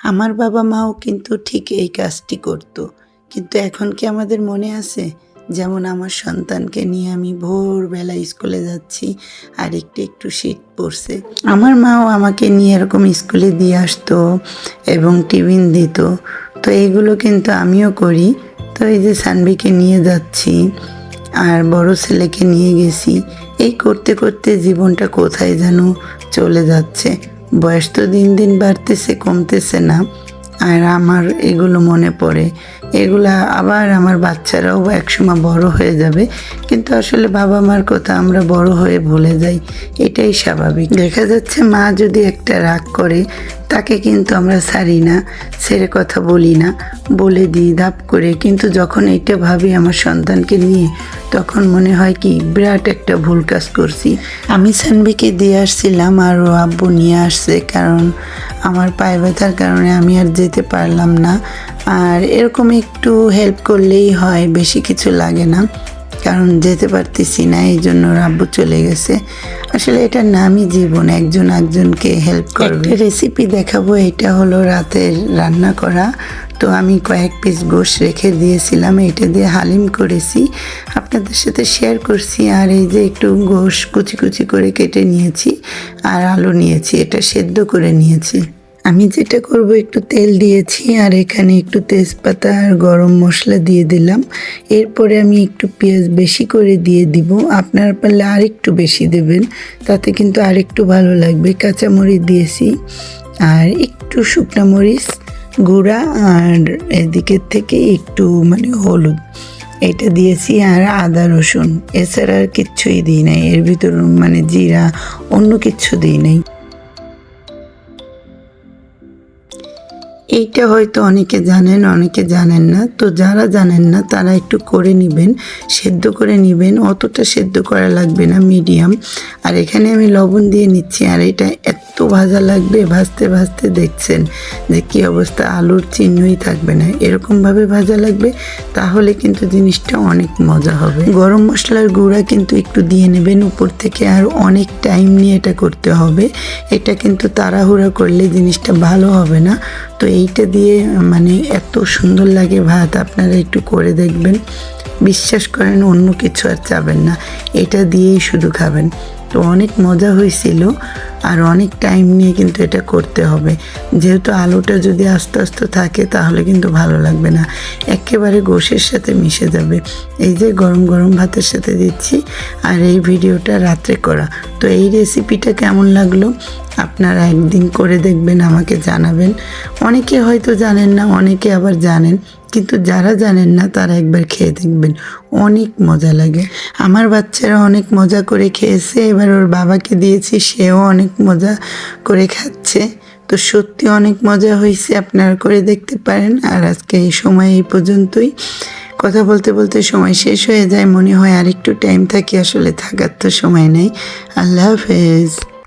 আমার বাবা মাও কিন্তু ঠিক এই কাজটি করত। কিন্তু এখন কি আমাদের মনে আছে? যেমন আমার সন্তানকে নিয়ে আমি ভোরবেলা স্কুলে যাচ্ছি, আর একটু একটু শীত পড়ছে। আমার মাও আমাকে নিয়ে এরকম স্কুলে দিয়ে আসতো এবং টিফিন দিত। তো এইগুলো কিন্তু আমিও করি। তো এই যে সানবিকে নিয়ে যাচ্ছি, আর বড় ছেলেকে নিয়ে গেছি, এই করতে করতে জীবনটা কোথায় যেন চলে যাচ্ছে। বয়স তো দিন দিন বাড়তেছে কমতেছে না। আর আমার এগুলো মনে পড়ে। এগুলা আবার আমার বাচ্চারাও একসময় বড় হয়ে যাবে। কিন্তু আসলে বাবা মার কথা আমরা বড় হয়ে ভুলে যাই। এটাই স্বাভাবিক। দেখা যাচ্ছে মা যদি একটা রাগ করে, তাকে কিন্তু আমরা ছাড়ি না, ছেড়ে কথা বলি না, বলে দিই, ধাপ করে। কিন্তু যখন এটা ভাবি আমার সন্তানকে নিয়ে, তখন মনে হয় কি, বিরাট একটা ভুল কাজ করছি। আমি সানবিকে দিয়ে আসছিলাম আর ও আব্বু নিয়ে আসছে, কারণ আমার পায়ে ব্যথার কারণে আমি আর যেতে পারলাম না। আর এরকম একটু হেল্প করলেই হয় বেশি কিছু লাগে না। কারণ যেতে পারতেছি না এই জন্য রাব্বু চলে গেছে। আসলে এটার নামই জীবন একজন একজনকে হেল্প করবে। রেসিপি দেখাবো এটা হলো রাতের রান্না করা। তো আমি কয়েক পিস গোশ রেখে দিয়েছিলাম এটা দিয়ে হালিম করেছি। আপনাদের সাথে শেয়ার করছি আর এই যে একটু গোশ কুচি কুচি করে কেটে নিয়েছি আর আলু নিয়েছি এটা সেদ্ধ করে নিয়েছি। আমি যেটা করব, একটু তেল দিয়েছি আর এখানে একটু তেজপাতা আর গরম মশলা দিয়ে দিলাম। এরপরে আমি একটু পেঁয়াজ বেশি করে দিয়ে দিব। আপনার পারলে আর একটু বেশি দেবেন, তাতে কিন্তু আর একটু ভালো লাগবে। কাঁচামরিচ দিয়েছি আর একটু শুকনো মরিচ গুঁড়া আর এদিকের থেকে একটু মানে হলুদ, এটা দিয়েছি আর আদা রসুন। এছাড়া আর কিচ্ছুই দিই নাই, এর ভিতর মানে জিরা অন্য কিচ্ছু দিই নাই। এইটা হয়তো অনেকে জানেন অনেকে জানেন না। তো যারা জানেন না, তারা একটু করে নেবেন, সেদ্ধ করে নেবেন। অতটা সেদ্ধ করা লাগবে না, মিডিয়াম। আর এখানে আমি লবণ দিয়ে নিচ্ছি, আর এটা এত ভাজা লাগবে, ভাজতে ভাজতে দেখছেন যে কি অবস্থা, আলুর চিহ্নই থাকবে না। এরকমভাবে ভাজা লাগবে, তাহলে কিন্তু জিনিসটা অনেক মজা হবে। গরম মশলার গুঁড়া কিন্তু একটু দিয়ে নেবেন, উপর থেকে আর অনেক টাইম নিয়ে এটা করতে হবে। এটা কিন্তু তাড়াহুড়া করলে জিনিসটা ভালো হবে না। তো এইটা দিয়ে মানে এত সুন্দর লাগে ভাত, আপনারা একটু করে দেখবেন। বিশ্বাস করেন অন্য কিছু আর চাবেন না। এটা দিয়েই শুধু খাবেন। তো অনেক মজা হয়েছিল আর অনেক টাইম নিয়ে কিন্তু এটা করতে হবে। যেহেতু আলুটা যদি আস্তে আস্তে থাকে তাহলে কিন্তু ভালো লাগবে না। একেবারে গোশের সাথে মিশে যাবে। এই যে গরম গরম ভাতের সাথে দিচ্ছি আর এই ভিডিওটা রাত্রে করা। তো এই রেসিপিটা কেমন লাগল? আপনারা একদিন করে দেখবেন, আমাকে জানাবেন। অনেকে হয়তো জানেন না, অনেকে আবার জানেন, কিন্তু যারা জানেন না, তারা একবার খেয়ে দেখবেন। অনেক মজা লাগে। আমার বাচ্চারা অনেক মজা করে খেয়েছে, এবার ওর বাবাকে দিয়েছি, সেও অনেক মজা করে খাচ্ছে। তো সত্যি অনেক মজা হয়েছে, আপনারা করে দেখতে পারেন। আর আজকে এই সময় এই পর্যন্তই। কথা বলতে বলতে সময় শেষ হয়ে যায়, মনে হয় আর একটু টাইম থাকে, আসলে থাকার তো সময় নেই। আল্লাহ হাফেজ।